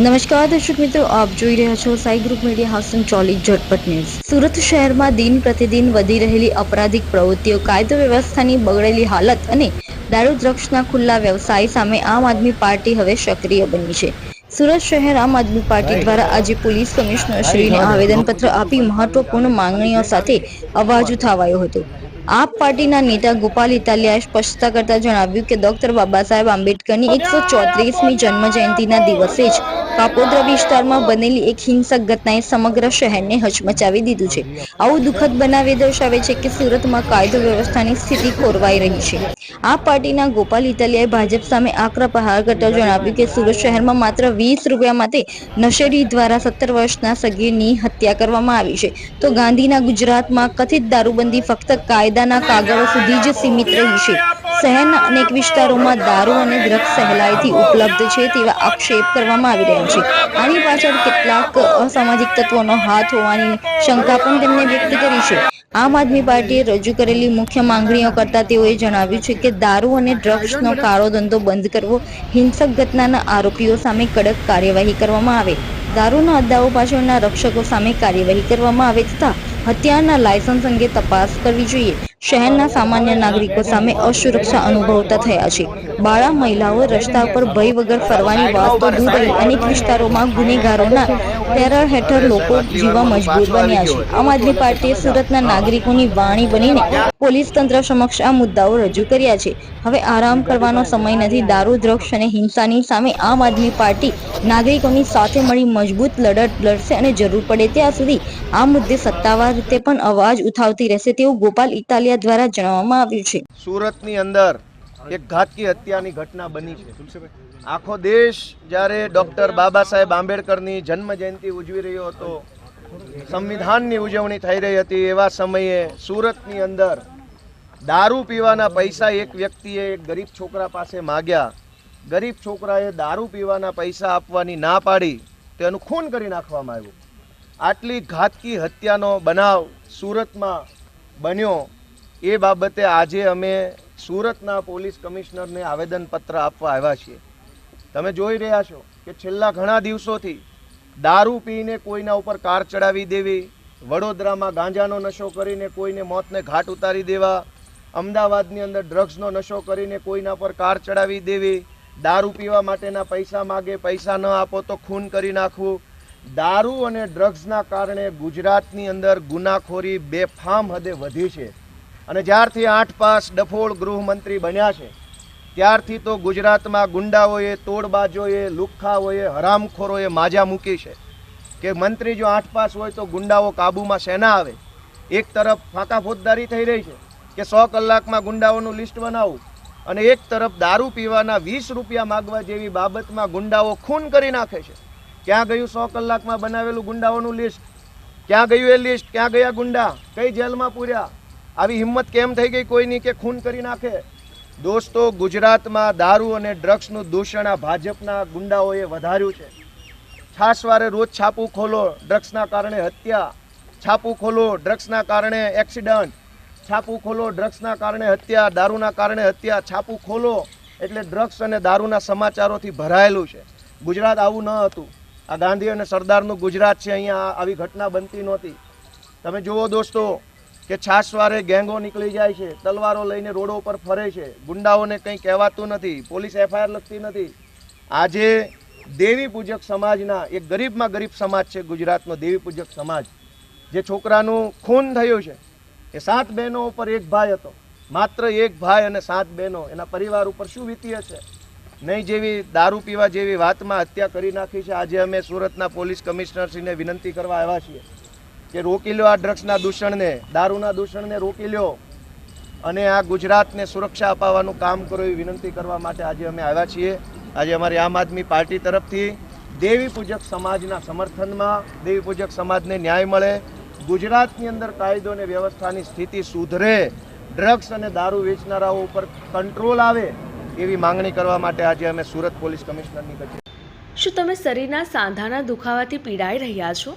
નમસ્કાર દર્શક મિત્રો આપ જોઈ રહ્યા છો સાઈ ગ્રુપ મીડિયા હાઉસિંગ ચોલી ઝટપટ ન્યૂઝ. સુરત શહેરમાં દિન પ્રતિદિન વધી રહેલી અપરાધિક પ્રવૃત્તિઓ કાયદો વ્યવસ્થાની બગડેલી હાલત અને દારૂ દ્રક્ષના ખુલ્લા વ્યવસાય સામે આમ આદમી પાર્ટી હવે સક્રિય બની છે. સુરત શહેર આમ આદમી પાર્ટી દ્વારા આજે પોલીસ કમિશનર શ્રીને આવેદનપત્ર આપી મહત્વપૂર્ણ માંગણીઓ સાથે અવાજ ઉઠાવાયો હતો. આપ પાર્ટીના નેતા ગોપાલ ઇતાલિયાએ સ્પષ્ટતા કરતા જણાવ્યું કે ડોક્ટર બાબા સાહેબ આંબેડકરની એકસો ચોત્રીસમી જન્મ જયંતિના દિવસે જ કાપોદ્રા વિસ્તારમાં બનેલી એક હિંસક ઘટનાએ સમગ્ર શહેરને હચમચાવી દીધું છે. આવું દુઃખદ બનાવે દર્શાવે છે કે સુરતમાં કાયદો વ્યવસ્થાની સ્થિતિ ખોરવાઈ રહી છે. આ પાર્ટીના ગોપાલ ઇટાલિયાએ ભાજપ સામે આકરા પ્રહાર કરતા જણાવ્યું કે સુરત શહેરમાં માત્ર વીસ રૂપિયા માટે નશેડી દ્વારા સત્તર વર્ષના સગીરની હત્યા કરવામાં આવી છે. તો ગાંધીના ગુજરાતમાં કથિત દારૂબંધી ફક્ત કાયદાના કાગળો સુધી જ સીમિત રહી છે. શહેરના અનેક વિસ્તારોમાં દારૂ અને ડ્રગ્સ સહેલાઈથી ઉપલબ્ધ છે તેવા આક્ષેપ કરવામાં આવી રહ્યા છે. આની પાછળ કેટલાક અસામાજિક તત્વોનો હાથ હોવાની શંકા પણ તેમણે વ્યક્ત કરી છે. આમ આદમી પાર્ટીએ રજૂ કરેલી મુખ્ય માંગણીઓ કરતા તેઓએ જણાવ્યું છે કે દારૂ અને ડ્રગ્સનો કાળો ધંધો બંધ કરવો હિંસક ઘટનાના આરોપીઓ સામે કડક કાર્યવાહી કરવામાં આવે. દારૂના અદ્દાઓ પાછળના રક્ષકો સામે કાર્યવાહી કરવામાં આવે તથા હત્યાના લાયસન્સ અંગે તપાસ કરવી જોઈએ. શહેરના સામાન્ય નાગરિકો સામે અસુરક્ષા અનુભવતા થયા છે. બાળા મહિલાઓ રસ્તા પર ભય વગર ફરવાની વાત તો દૂર રહી. અનેક વિસ્તારોમાં ગુનેગારોના ટેરર હેઠળ લોકો જીવા મજબૂર બન્યા છે. આમ આદમી પાર્ટીએ સુરતના નાગરિકોની વાણી બનીને પોલીસ તંત્ર સમક્ષ આ મુદ્દાઓ રજૂ કર્યા છે. હવે આરામ કરવાનો સમય નથી. દારૂ દ્રક્ષ અને હિંસાની સામે આમ આદમી પાર્ટી નાગરિકોની સાથે મળી મજબૂત લડત લડશે અને જરૂર પડે ત્યાં સુધી આ મુદ્દે સત્તાવાર રીતે પણ અવાજ ઉઠાવતી રહેશે તેવું ગોપાલ ઇટાલિયા દ્વારા જણાવવામાં આવ્યું છે. સુરતની અંદર એક ઘાતકી હત્યાની ઘટના બની છે. આખો દેશ જ્યારે ડૉક્ટર બાબા સાહેબ આંબેડકરની જન્મ જયંતિ ઉજવી રહ્યો હતો, સંવિધાનની ઉજવણી થઈ રહી હતી, એવા સમયે સુરતની અંદર દારૂ પીવાના પૈસા એક વ્યક્તિએ એક ગરીબ છોકરા પાસે માગ્યા. ગરીબ છોકરાએ દારૂ પીવાના પૈસા આપવાની ના પાડી તેનું ખૂન કરી નાખવામાં આવ્યું. આટલી ઘાતકી હત્યાનો બનાવ સુરતમાં બન્યો. એ બાબતે આજે અમે સુરતના પોલીસ કમિશનરને આવેદનપત્ર આપવા આવ્યા છીએ. તમે જોઈ રહ્યા છો કે છેલ્લા ઘણા દિવસોથી દારૂ પીને કોઈના ઉપર કાર ચડાવી દેવી, વડોદરામાં ગાંજાનો નશો કરીને કોઈને મોતને ઘાટ ઉતારી દેવા, અમદાવાદની અંદર ડ્રગ્સનો નશો કરીને કોઈના પર કાર ચડાવી દેવી, દારૂ પીવા માટેના પૈસા માગે, પૈસા ન આપો તો ખૂન કરી નાખવું. દારૂ અને ડ્રગ્સના કારણે ગુજરાતની અંદર ગુનાખોરી બેફામ હદે વધી છે. અને જ્યારથી આઠ પાસ ડફોળ ગૃહમંત્રી બન્યા છે, ત્યારથી તો ગુજરાતમાં ગુંડાઓએ, તોડબાજોએ, લુખ્ખાઓએ, હરામખોરોએ માજા મૂકી છે કે મંત્રી જો આઠ પાસ હોય તો ગુંડાઓ કાબૂમાં શેના આવે. એક તરફ ફાંકા ફોજદારી થઈ રહી છે કે સો કલાકમાં ગુંડાઓનું લિસ્ટ બનાવવું અને એક તરફ દારૂ પીવાના વીસ રૂપિયા માગવા જેવી બાબતમાં ગુંડાઓ ખૂન કરી નાખે છે. ક્યાં ગયું સો કલાકમાં બનાવેલું ગુંડાઓનું લિસ્ટ? ક્યાં ગયું એ લિસ્ટ? ક્યાં ગયા ગુંડા? કઈ જેલમાં પૂર્યા? આવી હિંમત કેમ થઈ ગઈ કોઈની કે ખૂન કરી નાખે? દોસ્તો, ગુજરાતમાં દારૂ અને ડ્રગ્સનું દૂષણ આ ભાજપના ગુંડાઓએ વધાર્યું છે. છાસવારે રોજ છાપું ખોલો, ડ્રગ્સના કારણે હત્યા. છાપું ખોલો, ડ્રગ્સના કારણે એક્સિડન્ટ. છાપું ખોલો, ડ્રગ્સના કારણે હત્યા, દારૂના કારણે હત્યા. છાપું ખોલો એટલે ડ્રગ્સ અને દારૂના સમાચારોથી ભરાયેલું છે. ગુજરાત આવું ન હતું. આ ગાંધી અને સરદારનું ગુજરાત છે અહીંયા આવી ઘટના બનતી નહોતી. તમે જુઓ દોસ્તો કે છાસવારે ગેંગો નીકળી જાય છે, તલવારો લઈને રોડો ઉપર ફરે છે, ગુંડાઓને કંઈ કહેવાતું નથી, પોલીસ એફઆઈઆર લખતી નથી. આજે દેવી પૂજક સમાજના, એક ગરીબમાં ગરીબ સમાજ છે ગુજરાતનો દેવી પૂજક સમાજ, જે છોકરાનું ખૂન થયું છે, એ સાત બહેનો ઉપર એક ભાઈ હતો, માત્ર એક ભાઈ અને સાત બહેનો, એના પરિવાર ઉપર શું વીતી હશે નહીં જેવી દારૂ પીવા જેવી વાતમાં હત્યા કરી નાખી છે, આજે અમે સુરતના પોલીસ કમિશનરશ્રીને વિનંતી કરવા આવ્યા છીએ. કે રોકી લો આ ડ્રગ્સના દૂષણને, દારૂના દૂષણને રોકી લો અને આ ગુજરાતને સુરક્ષા અપાવવાનું કામ કરો એવી વિનંતી કરવા માટે આજે અમે આવ્યા છીએ. આજે અમારી આમ આદમી પાર્ટી તરફથી દેવી પૂજક સમાજના સમર્થનમાં, દેવી પૂજક સમાજને ન્યાય મળે, ગુજરાતની અંદર કાયદો અને વ્યવસ્થાની સ્થિતિ સુધરે, ડ્રગ્સ અને દારૂ વેચનારાઓ ઉપર કંટ્રોલ આવે એવી માંગણી કરવા માટે આજે અમે સુરત પોલીસ કમિશનરની કચેરી શું તમે શરીરના સાંધાના દુખાવાથી પીડાઈ રહ્યા છો?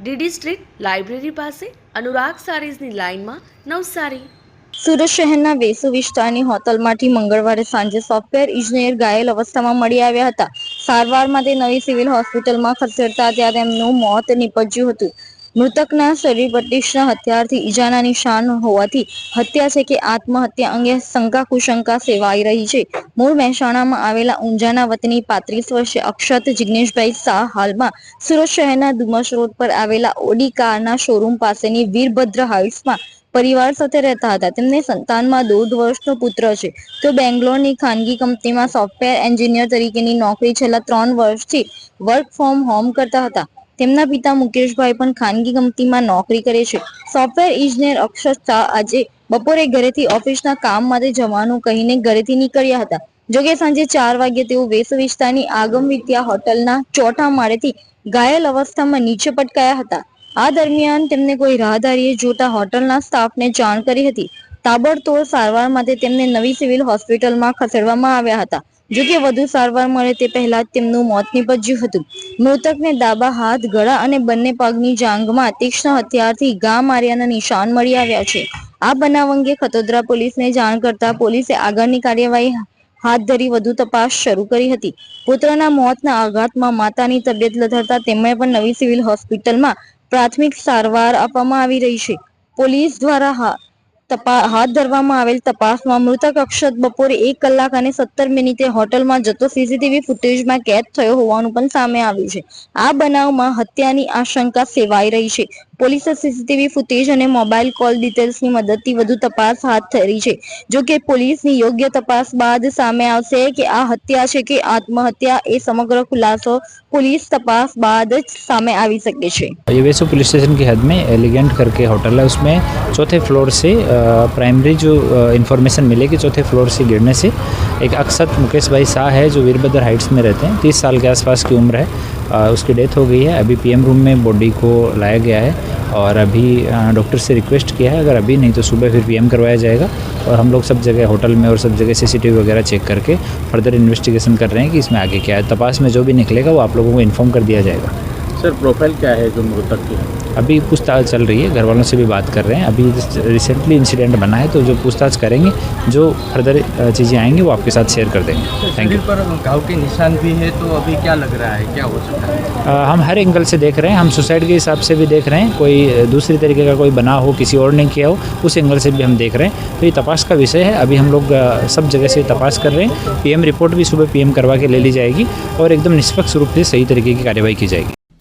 DD street library પાસે અનુરાગ સારીઝની લાઇનમાં નવસારી. સુરત શહેરના વેસુ વિસ્તારની હોટલમાંથી મંગળવારે સાંજે સોફ્ટવેર ઇજનેર ઘાયલ અવસ્થામાં મળી આવ્યા હતા. સારવાર માટે નવી સિવિલ હોસ્પિટલમાં ખસેડતા ત્યાં તેમનું મોત નીપજ્યું હતું. મૃતકના શરીર પર તીક્ષ્ણ હથિયારથી ઈજાના નિશાન હોવાથી હત્યા છે કે આત્મહત્યા અંગે શંકા કુશંકા સેવાઈ રહી છે. મૂળ મહેસાણામાં આવેલા ઊંઝાના વતની પાંત્રીસ વર્ષે અક્ષત જિગ્નેશભાઈ શાહ હાલમાં સુરત શહેરના ડુમસ રોડ પર આવેલા ઓડી કારના શોરૂમ પાસેની વીરભદ્ર હાઇટ્સમાં પરિવાર સાથે રહેતા હતા. તેમને સંતાનમાં દોઢ વર્ષનો પુત્ર છે. તો બેંગ્લોરની ખાનગી કંપનીમાં સોફ્ટવેર એન્જિનિયર તરીકેની નોકરી છેલ્લા ત્રણ વર્ષથી વર્ક ફ્રોમ હોમ કરતા હતા. તેમના પિતા મુકેશભાઈ પણ ખાનગી કંપનીમાં નોકરી કરે છે. સોફ્ટવેર ઇજનેર અક્ષર શાહ આજે બપોરે ઘરેથી ઓફિસના કામ માટે જવાનું કહીને ઘરેથી નીકળ્યા હતા. જોકે સાંજે ચાર વાગ્યે તેઓ વેસ વિસ્તારની આગમ વિદ્યા હોટલના ચોથા માળેથી ઘાયલ અવસ્થામાં નીચે પટકાયા હતા. આ દરમિયાન તેમને કોઈ રાહદારીએ જોતા હોટલના સ્ટાફને જાણ કરી હતી. તાબડતોડ સારવાર માટે તેમને નવી સિવિલ હોસ્પિટલમાં ખસેડવામાં આવ્યા હતા. જો વધુ સારવાર મળે તે પહેલા તેમનું મોત નીપજ્યું હતું. મૃતકને ડાબા હાથ, ગળા અને બંને પગની જાંઘમાં તીક્ષ્ણ હથિયારથી ઘા માર્યાના નિશાન મળી આવ્યા છે. આ બનાવ અંગે ખતોદરા પોલીસને જાણ કરતા પોલીસે આગળની કાર્યવાહી હાથ ધરી વધુ તપાસ શરૂ કરી હતી. પુત્રના મોતના આઘાતમાં માતાની તબિયત લથડતા તેમણે પણ નવી સિવિલ હોસ્પિટલમાં પ્રાથમિક સારવાર આપવામાં આવી રહી છે. પોલીસ દ્વારા હાથ ધરવામાં આવેલ તપાસમાં મૃતક અક્ષત બપોરે એક કલાક અને સત્તર મિનિટે હોટલમાં જતો સીસીટીવી ફૂટેજમાં કેદ થયો હોવાનું પણ સામે આવ્યું છે. આ બનાવમાં હત્યાની આશંકા સેવાઈ રહી છે. પોલીસે સીસીટીવી ફૂટેજ અને મોબાઈલ કોલ ડિટેલ્સની મદદથી વધુ તપાસ હાથ ધરી છે જો કે પોલીસની યોગ્ય તપાસ બાદ સામે આવશે કે આ હત્યા છે કે આત્મહત્યા એ સમગ્ર ખુલાસો પોલીસ તપાસ બાદ જ સામે આવી શકે છે ये वेसु पुलिस स्टेशन की हद में एलिगेंट करके होटल है उसमें चौथे फ्लोर से प्राइमरी जो इन्फॉर्मेशन मिले कि चौथे फ्लोर से गिरने से एक अक्षत मुकेश भाई शाह है जो वीरभद्र हाइट्स में रहते हैं तीस साल के आसपास की उम्र है उसकी डेथ हो गई है। अभी पीएम रूम में बॉडी को लाया गया है और अभी डॉक्टर से रिक्वेस्ट किया है। अगर अभी नहीं तो सुबह फिर पीएम करवाया जाएगा और हम लोग सब जगह होटल में और सब जगह सीसीटीवी वगैरह चेक करके फर्दर इन्वेस्टिगेशन कर रहे हैं कि इसमें आगे क्या है। तपास में जो भी निकलेगा वो आप लोगों को इन्फॉर्म कर दिया जाएगा। सर प्रोफ़ाइल क्या है जो मृतक की? है अभी पूछताछ चल रही है घर वालों से भी बात कर रहे हैं। अभी रिसेंटली इंसिडेंट बना है तो जो पूछताछ करेंगे जो फर्दर चीज़ें आएँगी वो आपके साथ शेयर कर देंगे। थैंक यू पर घाव के निशान भी है तो अभी क्या लग रहा है क्या हो सकता है? हम हर एंगल से देख रहे हैं हम सुसाइड के हिसाब से भी देख रहे हैं। कोई दूसरी तरीके का कोई बना हो किसी और ने किया हो उस एंगल से भी हम देख रहे हैं। तो ये तपास का विषय है। अभी हम लोग सब जगह से तपास कर रहे हैं। पीएम रिपोर्ट भी सुबह पीएम करवा के ले ली जाएगी और एकदम निष्पक्ष रूप से सही तरीके की कार्यवाही की जाएगी।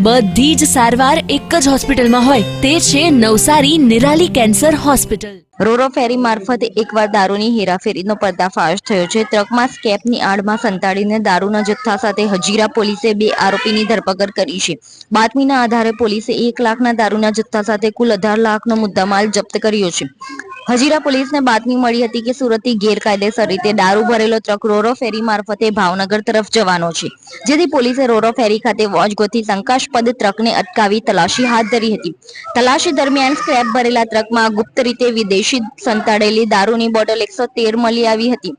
બધી જ સારવાર એક જ હોસ્પિટલમાં હોય. તે છે Navsari Nirali cancer hospital. Ro ro ferry મારફતે એકવાર દારૂની હેરાફેરીનો પર્દાફાશ થયો છે. ટ્રકમાં સ્કેપની આડમાં સંતાડીને દારૂના જથ્થા સાથે હજીરા પોલીસે બે આરોપીની ધરપકડ કરી છે. બાતમીના આધારે પોલીસે એક લાખના દારૂના જથ્થા સાથે કુલ અઢાર લાખનો મુદ્દામાલ જપ્ત કર્યો છે. હજીરા પોલીસને બાતમી મળી હતી કે સુરતથી ગેરકાયદેસર રીતે દારૂ ભરેલો ટ્રક રોરો ફેરી મારફતે ભાવનગર તરફ જવાનો છે, જેથી પોલીસે રોરો ફેરી ખાતે વોચ ગોતી શંકાસ્પદ ટ્રકને અટકાવી તલાશી હાથ ધરી હતી. તલાશી દરમિયાન સ્ક્રેપ ભરેલા ટ્રકમાં ગુપ્ત રીતે વિદેશી સંતાડેલી દારૂની બોટલ એકસો તેર મળી આવી હતી.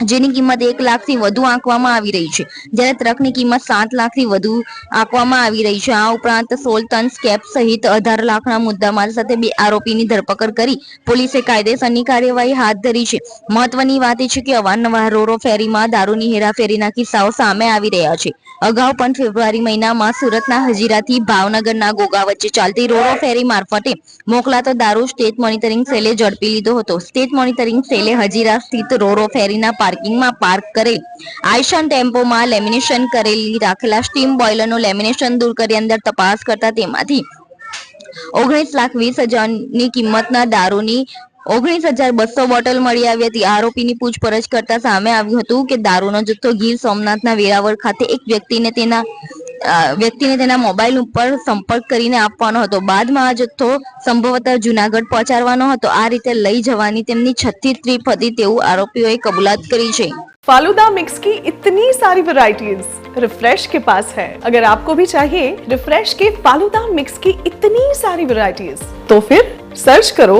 જેની કિંમત એક લાખથી વધુ આંકવામાં આવી રહી છે. જ્યારે ટ્રકની કિંમત સાત લાખથી વધુ આંકવામાં આવી રહી છે. આ ઉપરાંત સોળ ટન સ્કેપ સહિત અઢાર લાખના મુદ્દામાલ સાથે બે આરોપીની ધરપકડ કરી પોલીસે કાયદેસરની કાર્યવાહી હાથ ધરી છે. મહત્વની વાત એ છે કે અવારનવાર રોરો ફેરીમાં દારૂની હેરાફેરીના કિસ્સાઓ સામે આવી રહ્યા છે. અગાઉ પણ ફેબ્રુઆરી મહિનામાં સુરતના હજીરાથી ભાવનગરના ગોગા વચ્ચે ચાલતી રોરો ફેરી મારફતે મોકલાતો દારૂ સ્ટેટ મોનિટરિંગ સેલે ઝડપી લીધો હતો. સ્ટેટ મોનિટરિંગ સેલે હજીરા સ્થિત રોરો ફેરીના પાર્કિંગમાં પાર્ક કરેલ આયશાન ટેમ્પોમાં લેમિનેશન કરેલી રાખેલા સ્ટીમ બોઇલરનું લેમિનેશન દૂર કરી અંદર તપાસ કરતા તેમાંથી ઓગણીસ લાખ વીસ હજારની કિંમતના દારૂની ઓગણીસ હજાર બસો બોટલ મળી આવી હતી આરોપીની પૂછપરછ કરતા સામે આવ્યું હતું કે દારૂનો જથ્થો ગીર સોમનાથના વેરાવળ ખાતે એક વ્યક્તિને તેના અ, વ્યક્તિને તેના મોબાઈલ ઉપર સંપર્ક કરીને આપવાનો હતો બાદમાં આ જથ્થો સંભવતઃ જુનાગઢ પહોંચાડવાનો હતો આ રીતે લઈ જવાની તેમની છઠ્ઠી ટ્રીપ હતી તેવું આરોપીઓએ કબૂલાત કરી છે फालूदा मिक्स की इतनी सारी वैरायटीज रिफ्रेश के पास है अगर आपको भी चाहिए रिफ्रेश के फालूदा मिक्स की इतनी सारी वैरायटीज तो फिर सर्च करो